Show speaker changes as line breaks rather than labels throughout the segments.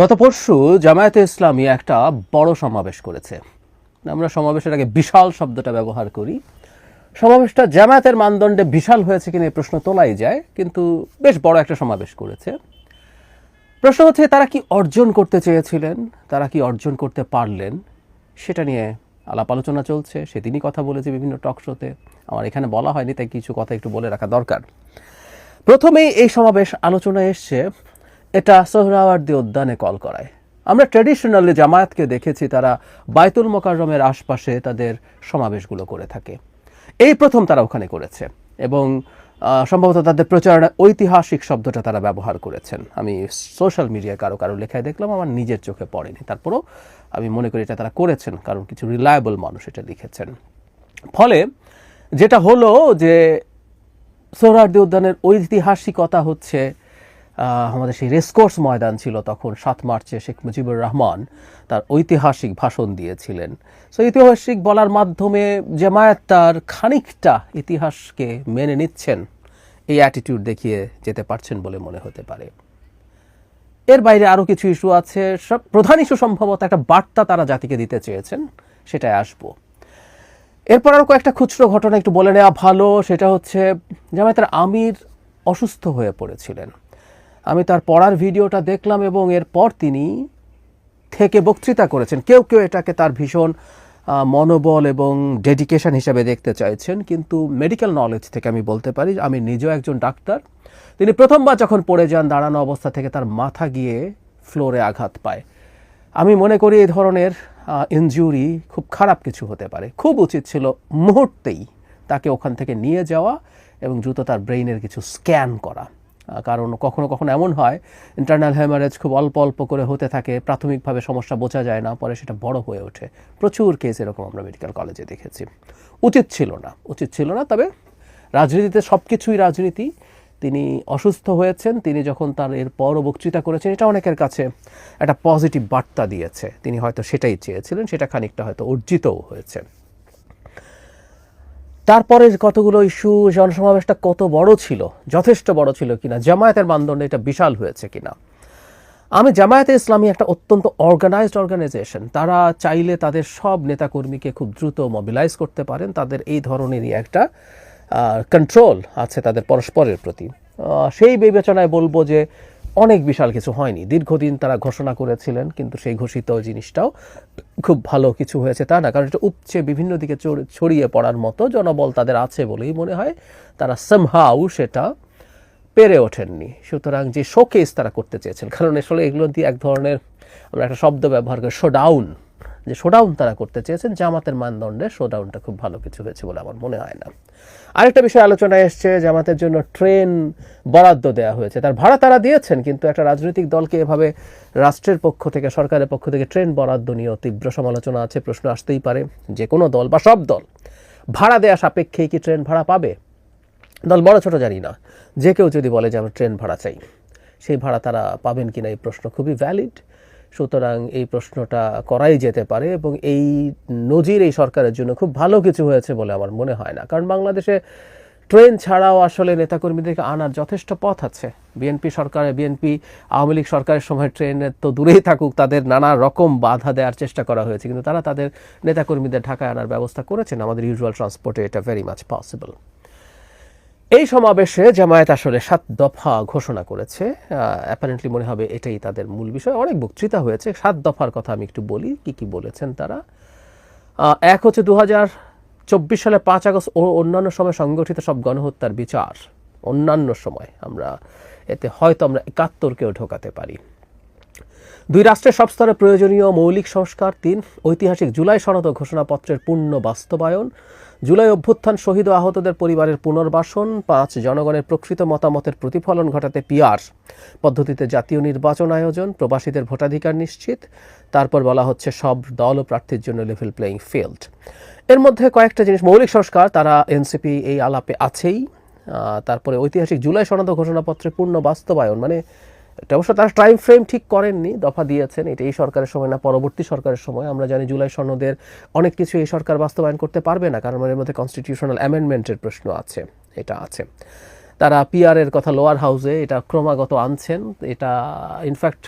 গত পরশু জামায়াতে ইসলামী একটা বড় সমাবেশ করেছে। আমরা সমাবেশের আগে বিশাল শব্দটা ব্যবহার করি। সমাবেশটা জামায়াতের মানদণ্ডে বিশাল হয়েছে কিনা এই প্রশ্ন তোলাই যায়, কিন্তু বেশ বড় একটা সমাবেশ করেছে। প্রশ্ন হচ্ছে, তারা কি অর্জন করতে চেয়েছিলেন? তারা কি অর্জন করতে পারলেন? সেটা নিয়ে আলাপ আলোচনা চলছে। সেদিনই কথা বলেছে বিভিন্ন টক শোতে। আমার এখানে বলা হয়নি, তাই কিছু কথা একটু বলে রাখা দরকার। প্রথমেই এই সমাবেশ আলোচনায় এসছে এটা সোহরাওয়ার্দী উদ্যানে কল করায়। আমরা ট্র্যাডিশনালি জামায়াতকে দেখেছি, তারা বাইতুল মোকাররমের আশপাশে তাদের সমাবেশগুলো করে থাকে। এই প্রথম তারা ওখানে করেছে এবং সম্ভবত তাদের প্রচারণা ঐতিহাসিক শব্দটা তারা ব্যবহার করেছেন। আমি সোশ্যাল মিডিয়ায় কারও কারও লেখায় দেখলাম, আমার নিজের চোখে পড়েনি। তারপরেও আমি মনে করি এটা তারা করেছেন, কারণ কিছু রিলায়েবল মানুষ এটা লিখেছেন। ফলে যেটা হলো যে সোহরাওয়ার্দী উদ্যানের ঐতিহাসিকতা হচ্ছে আমাদের সেই রেসকোর্স ময়দান ছিল তখন সাত মার্চে শেখ মুজিবুর রহমান তার ঐতিহাসিক ভাষণ দিয়েছিলেন। সো ঐতিহাসিক বলার মাধ্যমে জামায়াত তার খানিকটা ইতিহাসকে মেনে নিচ্ছেন। এই অ্যাটিটিউড দেখিয়ে যেতে পারছেন বলে মনে হতে পারে। এর বাইরে আরও কিছু ইস্যু আছে। সব, প্রধান ইস্যু সম্ভবত একটা বার্তা তারা জাতিকে দিতে চেয়েছেন, সেটাই আসব। এরপর আরও কয়েকটা খুচরো ঘটনা একটু বলে নেওয়া ভালো। সেটা হচ্ছে, জামায়াতের আমির অসুস্থ হয়ে পড়েছিলেন। আমি তার পড়ার ভিডিওটা দেখলাম এবং এরপর তিনি থেকে বক্তৃতা করেছেন। কেউ কেউ এটাকে তার ভীষণ মনোবল এবং ডেডিকেশন হিসাবে দেখতে চাইছেন, কিন্তু মেডিকেল নলেজ থেকে আমি বলতে পারি, আমি নিজেও একজন ডাক্তার। তিনি প্রথমবার যখন পড়ে যান, দাঁড়ানো অবস্থা থেকে তার মাথা গিয়ে ফ্লোরে আঘাত পায়। আমি মনে করি এই ধরনের ইনজুরি খুব খারাপ কিছু হতে পারে। খুব উচিত ছিল মুহূর্তেই তাকে ওখান থেকে নিয়ে যাওয়া এবং দ্রুত তার ব্রেইনের কিছু স্ক্যান করা। কারণ কখনো কখনো এমন হয় ইন্টারনাল হ্যামারেজ খুব অল্প অল্প করে হতে থাকে, প্রাথমিকভাবে সমস্যা বোঝা যায় না, পরে সেটা বড় হয়ে ওঠে। প্রচুর কেস এরকম আমরা মেডিকেল কলেজে দেখেছি। উচিত ছিল না, উচিত ছিল না, তবে রাজনীতিতে সব কিছুই রাজনীতি। তিনি অসুস্থ হয়েছেন, তিনি যখন তার এর পরও বক্তৃতা করেছেন, এটা অনেকের কাছে একটা পজিটিভ বার্তা দিয়েছে। তিনি হয়তো সেটাই চেয়েছিলেন, সেটা খানিকটা হয়তো অর্জিতও হয়েছে। তারপরে কতগুলো ইস্যু, জনসমাবেশটা কত বড় ছিল, যথেষ্ট বড় ছিল কিনা, জামায়াতের মানদণ্ডে এটা বিশাল হয়েছে কিনা? আমি জামায়াতে ইসলামী একটা অত্যন্ত অর্গানাইজড অর্গানাইজেশন তারা চাইলে তাদের সব নেতাকর্মীকে খুব দ্রুত মোবিলাইজ করতে পারেন। তাদের এই ধরনেরই একটা কন্ট্রোল আছে তাদের পরস্পরের প্রতি। সেই বিবেচনায় বলব যে অনেক বিশাল কিছু হয়নি। দীর্ঘদিন তারা ঘোষণা করেছিলেন, কিন্তু সেই ঘোষিত জিনিসটাও খুব ভালো কিছু হয়েছে তা না, কারণ এটা উপচে বিভিন্ন দিকে ছড়িয়ে পড়ার মতো জনবল তাদের আছে বলেই মনে হয়। তারা সামহাউ সেটা পেরে ওঠেননি। সুতরাং যে শোকেস তারা করতে চেয়েছেন, কারণ আসলে এগুলো দিয়ে এক ধরনের আমরা একটা শব্দ ব্যবহার করি শোডাউন যে শোডাউন তারা করতে চেয়েছেন, জামাতের মানদণ্ডে শোডাউনটা খুব ভালো কিছু হয়েছে বলে আমার মনে হয় না। আরেকটা বিষয় আলোচনায় এসছে, জামাতের জন্য ট্রেন বরাদ্দ দেওয়া হয়েছে। তার ভাড়া তারা দিয়েছেন, কিন্তু একটা রাজনৈতিক দলকে এভাবে রাষ্ট্রের পক্ষ থেকে, সরকারের পক্ষ থেকে ট্রেন বরাদ্দ নিয়েও তীব্র সমালোচনা আছে, প্রশ্ন আসতেই পারে যে কোনো দল বা সব দল। ভাড়া দেওয়া সাপেক্ষেই কি ট্রেন ভাড়া পাবে? দল বড় ছোট জানি না। যে কেউ যদি বলে যে আমরা ট্রেন ভাড়া চাই। সেই ভাড়া তারা পাবেন কিনা এই প্রশ্ন খুবই ভ্যালিড সুতরাং এই প্রশ্নটা করাই যেতে পারে এবং এই নজির এই সরকারের জন্য খুব ভালো কিছু হয়েছে বলে আমার মনে হয় না। কারণ বাংলাদেশে ট্রেন ছাড়াও আসলে নেতাকর্মীদেরকে আনার যথেষ্ট পথ আছে। বিএনপি সরকারে বিএনপি আওয়ামী লীগ সরকারের সময় ট্রেনের তো দূরেই থাকুক, তাদের নানা রকম বাধা দেওয়ার চেষ্টা করা হয়েছে। কিন্তু তারা তাদের নেতাকর্মীদের ঢাকায় আনার ব্যবস্থা করেছেন। আমাদের ইউজুয়াল ট্রান্সপোর্টে এটা ভেরি মাচ পসিবল এই সমাবেশে জামায়াত আসলে সাত দফা ঘোষণা করেছে। অ্যাপারেন্টলি মনে হবে এটাই তাদের মূল বিষয়। অনেক বক্তৃতা হয়েছে। সাত দফার কথা আমি একটু বলি, কি কি বলেছেন তারা? এক হচ্ছে দু চব্বিশ সালে পাঁচ আগস্ট ও অন্যান্য সময় সংগঠিত সব গণহত্যার বিচার। অন্যান্য সময় আমরা, এতে হয়তো আমরা একাত্তরকেও ঢোকাতে পারি। দুই রাষ্ট্রের সব স্তরে প্রয়োজনীয় মৌলিক সংস্কার, তিন, ঐতিহাসিক জুলাই সনদ ঘোষণাপত্রের পূর্ণ বাস্তবায়ন, জুলাই অভ্যুত্থান শহীদ আহতদের পরিবারের পুনর্বাসন, পাঁচ, জনগণের প্রকৃত মতামতের প্রতিফলন ঘটাতে পিয়ার পদ্ধতিতে জাতীয় নির্বাচন আয়োজন, প্রবাসীদের ভোটাধিকার নিশ্চিত, তারপর বলা হচ্ছে সব দল ও প্রার্থীর জন্য লেভেল প্লেয়িং ফিল্ড এর মধ্যে কয়েকটা জিনিস, মৌলিক সংস্কার, তারা এনসিপি এই আলাপে আছেই তারপরে ঐতিহাসিক জুলাই সনদ ও ঘোষণাপত্রের পূর্ণ বাস্তবায়ন মানে এটা অবশ্য তারা টাইম ফ্রেম ঠিক করেননি, দফা দিয়েছেন, এটা এই সরকারের সময় না, পরবর্তী সরকারের সময়। আমরা জানি জুলাই সনদের অনেক কিছু এই সরকার বাস্তবায়ন করতে পারবে না, কারণ এর মধ্যে কনস্টিটিউশনাল অ্যামেন্ডমেন্টের প্রশ্ন আছে, এটা আছে। তারা পিআর এর কথা লোয়ার হাউসে এটা ক্রমাগত আনছেন, এটা ইনফ্যাক্ট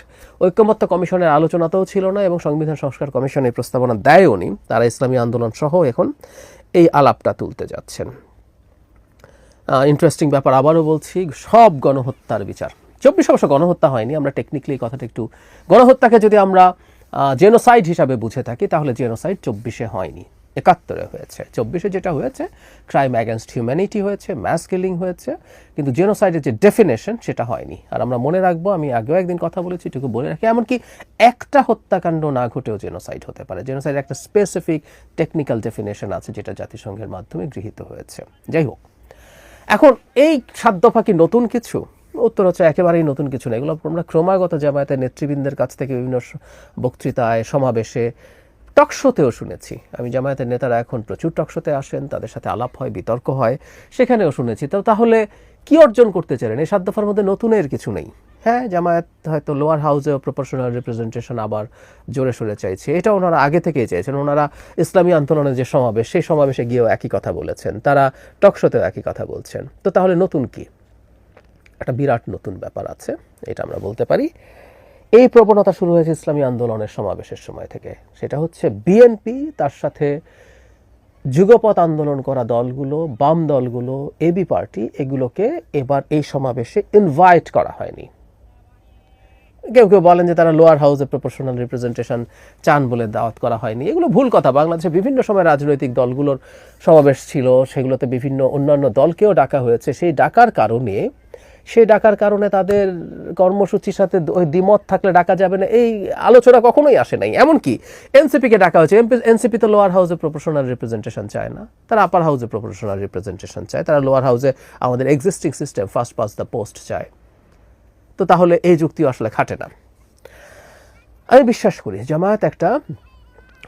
ঐক্যমত্য কমিশনের আলোচনাতেও ছিল না এবং সংবিধান সংস্কার কমিশন এই প্রস্তাবনা দেয়ও নি। তারা ইসলামী আন্দোলন সহ এখন এই আলাপটা তুলতে যাচ্ছেন। ইন্টারেস্টিং ব্যাপার আবারও বলছি, সব গণহত্যার বিচার। চব্বিশ অবশ্য গণহত্যা হয়নি, আমরা টেকনিক্যালি কথাটা একটু, গণহত্যাকে যদি আমরা জেনোসাইড হিসাবে বুঝে থাকি, তাহলে জেনোসাইড চব্বিশে হয়নি, একাত্তরে হয়েছে। চব্বিশে যেটা হয়েছে ক্রাইম অ্যাগেনস্ট হিউম্যানিটি হয়েছে ম্যাস কিলিং হয়েছে, কিন্তু জেনোসাইডের যে ডেফিনেশন সেটা হয়নি। আর আমরা মনে রাখব, আমি আগেও একদিন কথা বলেছি, এটুকু বলে রাখি, এমনকি একটা হত্যাকাণ্ড না ঘটেও জেনোসাইড হতে পারে। জেনোসাইড একটা স্পেসিফিক টেকনিক্যাল ডেফিনেশন আছে, যেটা জাতিসংঘের মাধ্যমে গৃহীত হয়েছে। যাই হোক, এখন এই সাত নতুন কিছু? উত্তর হচ্ছে একেবারেই নতুন কিছু না। এগুলো আমরা ক্রমাগত জামায়াতের নেতৃবৃন্দের কাছ থেকে বিভিন্ন বক্তৃতায়, সমাবেশে টকশোতেও শুনেছি। আমি জামায়াতের নেতারা এখন প্রচুর টকশোতে আসেন, তাদের সাথে আলাপ হয়, বিতর্ক হয়, সেখানেও শুনেছি। তো তাহলে কি অর্জন করতে চাইলেন? এই সাত দফার মধ্যে নতুনের কিছু নেই। হ্যাঁ জামায়াত হয়তো লোয়ার হাউসেও প্রপোর্শনাল রিপ্রেজেন্টেশন আবার জোরে সোরে চাইছে। এটা ওনারা আগে থেকেই চাইছেন। ওনারা ইসলামী আন্দোলনের যে সমাবেশ, সেই সমাবেশে গিয়েও একই কথা বলেছেন। তারা টকশোতেও একই কথা বলছেন। তো তাহলে নতুন কি? একটা বিরাট নতুন ব্যাপার আছে, এটা আমরা বলতে পারি। এই প্রবণতা শুরু হয়েছে ইসলামী আন্দোলনের সমাবেশের সময় থেকে। সেটা হচ্ছে বিএনপি তার সাথে যুগপৎ আন্দোলন করা দলগুলো, বাম দলগুলো এবি পার্টি, এগুলোকে এবার এই সমাবেশে ইনভাইট করা হয়নি। কেউ কেউ বলেন যে তারা লোয়ার হাউসে প্রপোর্শনাল রিপ্রেজেন্টেশন চান বলে দাওয়াত করা হয়নি। এগুলো ভুল কথা। বাংলাদেশে বিভিন্ন সময় রাজনৈতিক দলগুলোর সমাবেশ ছিল, সেগুলোতে বিভিন্ন অন্যান্য দলকেও ডাকা হয়েছে। সেই ডাকার কারণে সেই ডাকার কারণে তাদের কর্মসূচির সাথে ওই দ্বিমত থাকলে ডাকা যাবে না। এই আলোচনা কখনোই আসে নাই। এমনকি এনসিপিকে ডাকা হয়েছে। এনসিপি তো লোয়ার হাউসে প্রপোর্শনাল রিপ্রেজেন্টেশন চায় না। তারা আপার হাউসে প্রপোর্শনাল রিপ্রেজেন্টেশন চায়। তারা লোয়ার হাউসে আমাদের existing system first past the post চায়। তো তাহলে এই যুক্তিও আসলে খাটে না। আমি বিশ্বাস করি, জামায়াত একটা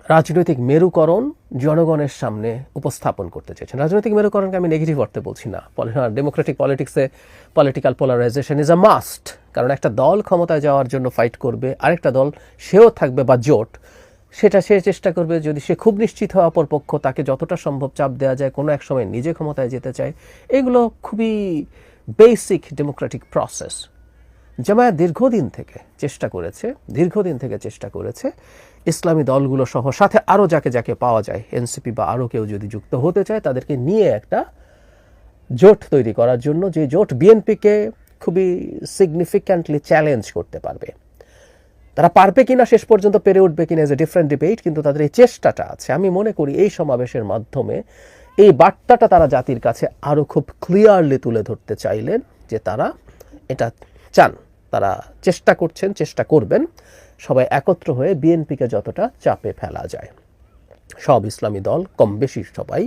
রাজনৈতিক মেরুকরণ জনগণের সামনে উপস্থাপন করতে চেয়েছেন। রাজনৈতিক মেরুকরণকে আমি নেগেটিভ অর্থে বলছি না। ডেমোক্রেটিক পলিটিক্সে political polarisation is a must কারণ একটা দল ক্ষমতায় যাওয়ার জন্য ফাইট করবে, আরেকটা দল সেও থাকবে বা জোট, সেটা সে চেষ্টা করবে যদি সে খুব নিশ্চিত হওয়া অপর পক্ষ তাকে যতটা সম্ভব চাপ দেওয়া যায়, কোনো এক সময় নিজে ক্ষমতায় যেতে চায়, এগুলো খুবই বেসিক ডেমোক্রেটিক প্রসেস জামায়াত দীর্ঘদিন থেকে চেষ্টা করেছে, দীর্ঘদিন থেকে চেষ্টা করেছে। ইসলামী দলগুলো সহ সাথে আরও যাকে যাকে পাওয়া যায়, এনসিপি বা আরও কেউ যদি যুক্ত হতে চায়, তাদেরকে নিয়ে একটা জোট তৈরি করার জন্য যে জোট বিএনপিকে খুবই সিগনিফিক্যান্টলি চ্যালেঞ্জ করতে পারবে। তারা পারবে কিনা শেষ পর্যন্ত পেরে উঠবে কিনা এজ এ ডিফারেন্ট ডিবেট কিন্তু তাদের এই চেষ্টাটা আছে। আমি মনে করি এই সমাবেশের মাধ্যমে এই বার্তাটা তারা জাতির কাছে আরও খুব ক্লিয়ারলি তুলে ধরতে চাইলেন যে তারা এটা চান। তারা চেষ্টা করছেন, চেষ্টা করবেন সবাই একত্র হয়ে বিএনপিকে যতটা চাপে ফেলা যায়। সব ইসলামী দল, কম বেশি সবাই।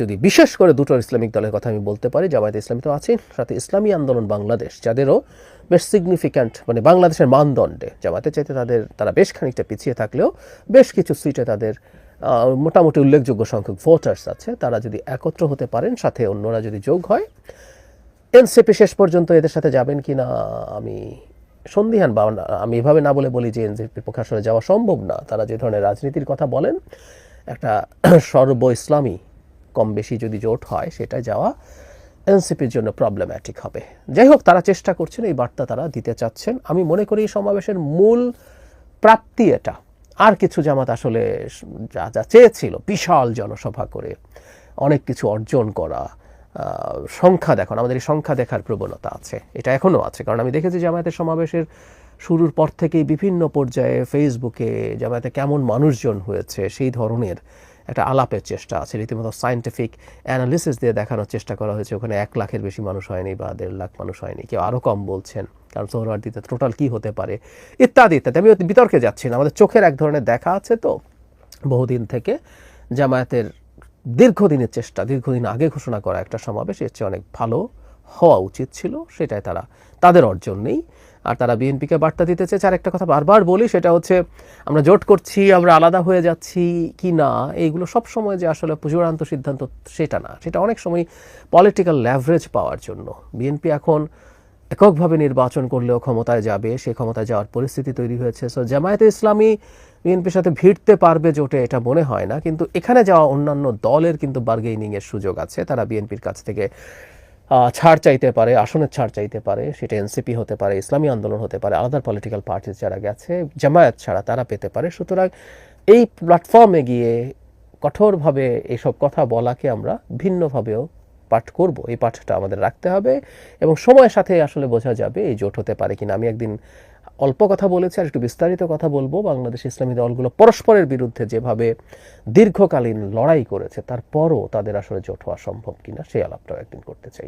যদি বিশেষ করে দুটো ইসলামিক দলের কথা আমি বলতে পারি, জামায়াত ইসলামী তো আছে সাথে ইসলামী আন্দোলন বাংলাদেশ, যাদেরও বেশ সিগনিফিক্যান্ট মানে বাংলাদেশের মানদণ্ডে জামায়াতের চাইতে তাদের, তারা বেশ খানিকটা পিছিয়ে থাকলেও বেশ কিছু সিটে তাদের মোটামুটি উল্লেখযোগ্য সংখ্যক ভোটার্স আছে। তারা যদি একত্র হতে পারেন, সাথে অন্যরা যদি যোগ হয় এনসিপি শেষ পর্যন্ত এদের সাথে যাবেন কি না আমি সন্দিহান বা আমি এভাবে না বলে বলি যে এনসিপির পক্ষে আসলে যাওয়া সম্ভব না। তারা যে ধরনের রাজনীতির কথা বলেন, একটা সর্ব ইসলামী কম বেশি যদি জোট হয় সেটা যাওয়া এনসিপির জন্য প্রবলেম্যাটিক হবে। যাই হোক, তারা চেষ্টা করছেন, এই বার্তা তারা দিতে চাচ্ছেন। আমি মনে করি এই সমাবেশের মূল প্রাপ্তি এটা। আর কিছু জামাত আসলে যা যা চেয়েছিল, বিশাল জনসভা করে অনেক কিছু অর্জন করা সংখ্যা দেখান, আমাদের এই সংখ্যা দেখার প্রবণতা আছে, এটা এখনও আছে। কারণ আমি দেখেছি জামায়াতের সমাবেশের শুরুর পর থেকেই বিভিন্ন পর্যায়ে ফেসবুকে জামায়াতে কেমন মানুষজন হয়েছে, সেই ধরনের একটা আলাপের চেষ্টা আছে। রীতিমতো সায়েন্টিফিক অ্যানালিসিস দিয়ে দেখানোর চেষ্টা করা হয়েছে, ওখানে এক লাখের বেশি মানুষ হয়নি বা দেড় লাখ মানুষ হয়নি, কেউ আরও কম বলছেন, কারণ সোহরাওয়ার্দিতে টোটাল কি হতে পারে, ইত্যাদি ইত্যাদি। আমি বিতর্কে যাচ্ছি না, আমাদের চোখের এক ধরনের দেখা আছে তো, বহুদিন থেকে জামায়াতের দীর্ঘদিনের চেষ্টা, দীর্ঘদিন আগে ঘোষণা করা একটা সমাবেশ, এর চেয়ে অনেক ভালো হওয়া উচিত ছিল, সেটাই তারা, তাদের অর্জন নেই। আর তারা বিএনপিকে বার্তা দিতে চেয়েছে, আর একটা কথা বারবার বলি, সেটা হচ্ছে আমরা জোট করছি, আমরা আলাদা হয়ে যাচ্ছি কি না, এইগুলো সব সময় যে আসলে চূড়ান্ত সিদ্ধান্ত, সেটা না। সেটা অনেক সময় পলিটিক্যাল ল্যাভারেজ পাওয়ার জন্য। বিএনপি এখন এককভাবে নির্বাচন করলেও ক্ষমতায় যাবে, সে ক্ষমতায় যাওয়ার পরিস্থিতি তৈরি হয়েছে। সো জামায়াতে ইসলামী বিএনপির সাথে ভিড়তে পারবে জোটে এটা মনে হয় না, কিন্তু এখানে যাওয়া অন্যান্য দলের কিন্তু বার্গেনিং এর সুযোগ আছে। তারা বিএনপির কাছ থেকে ছাড় চাইতে পারে, আসনের ছাড় চাইতে পারে, সেটা এনসিপি হতে পারে, ইসলামী আন্দোলন হতে পারে আলাদা পলিটিক্যাল পার্টি যারা গেছে, জামায়াত ছাড়া তারা পেতে পারে। সুতরাং এই প্ল্যাটফর্মে গিয়ে কঠোরভাবে এইসব কথা বলাকে আমরা ভিন্নভাবেও পাঠ করব। এই পাঠটা আমাদের রাখতে হবে এবং সময়ের সাথে আসলে বোঝা যাবে এই জোট হতে পারে কিনা। আমি একদিন অল্প কথা বলেছি আর একটু বিস্তারিত কথা বলব। বাংলাদেশ ইসলামী দলগুলো পরস্পরের বিরুদ্ধে যেভাবে দীর্ঘকালীন লড়াই করেছে, তারপরও তাদের আসলে জোট হওয়া সম্ভব কিনা, সেই আলাপটাও একদিন করতে চাই।